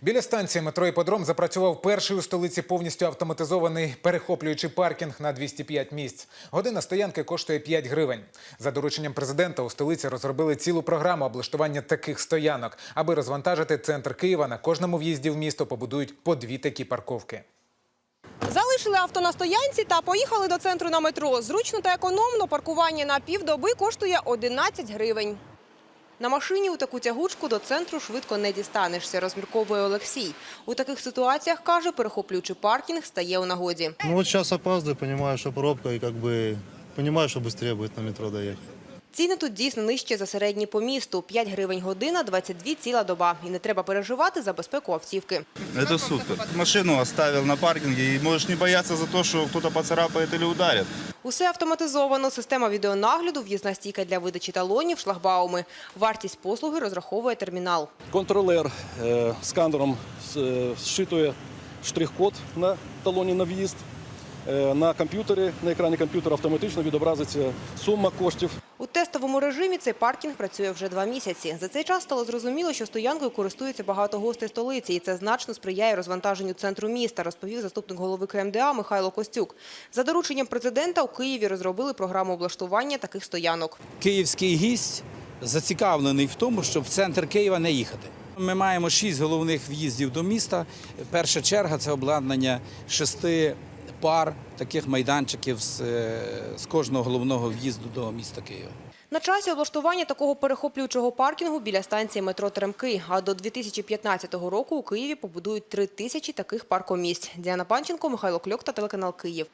Біля станції метро «Іподром» запрацював перший у столиці повністю автоматизований перехоплюючий паркінг на 205 місць. Година стоянки коштує 5 гривень. За дорученням президента у столиці розробили цілу програму облаштування таких стоянок. Аби розвантажити центр Києва, на кожному в'їзді в місто побудують по дві такі парковки. Залишили авто на стоянці та поїхали до центру на метро. Зручно та економно паркування на півдоби коштує 11 гривень. На машині у таку тягучку до центру швидко не дістанешся, розмірковує Олексій. У таких ситуаціях, каже, перехоплюючи паркінг стає у нагоді. Ну вот сейчас опаздываю, понимаю, что пробка, и как бы понимаю, что быстрее будет на метро доехать. Ціни тут дійсно нижче за середні по місту. 5 гривень година, 22 ціла доба. І не треба переживати за безпеку автівки. Это супер. Машину оставил на паркинге и можешь не бояться за то, что кто-то поцарапает или ударит. Усе автоматизовано. Система відеонагляду, в'їзна стійка для видачі талонів, шлагбауми. Вартість послуги розраховує термінал. Контролер е, сканером е, зчитує штрих-код на талоні на в'їзд. Е, На комп'ютері, на екрані комп'ютера автоматично відобразиться сума коштів. У тестовому режимі цей паркінг працює вже два місяці. За цей час стало зрозуміло, що стоянкою користується багато гостей столиці, і це значно сприяє розвантаженню центру міста, розповів заступник голови КМДА Михайло Костюк. За дорученням президента у Києві розробили програму облаштування таких стоянок. київський гість зацікавлений в тому, щоб в центр Києва не їхати. Ми маємо шість головних в'їздів до міста. Перша черга це обладнання шести пар таких майданчиків з, е, з кожного головного в'їзду до міста Києва. На часі облаштування такого перехоплюючого паркінгу біля станції метро Теремки. А до 2015 року у Києві побудують три тисячі таких паркомісць. Діана Панченко, Михайло Кльок та телеканал Київ.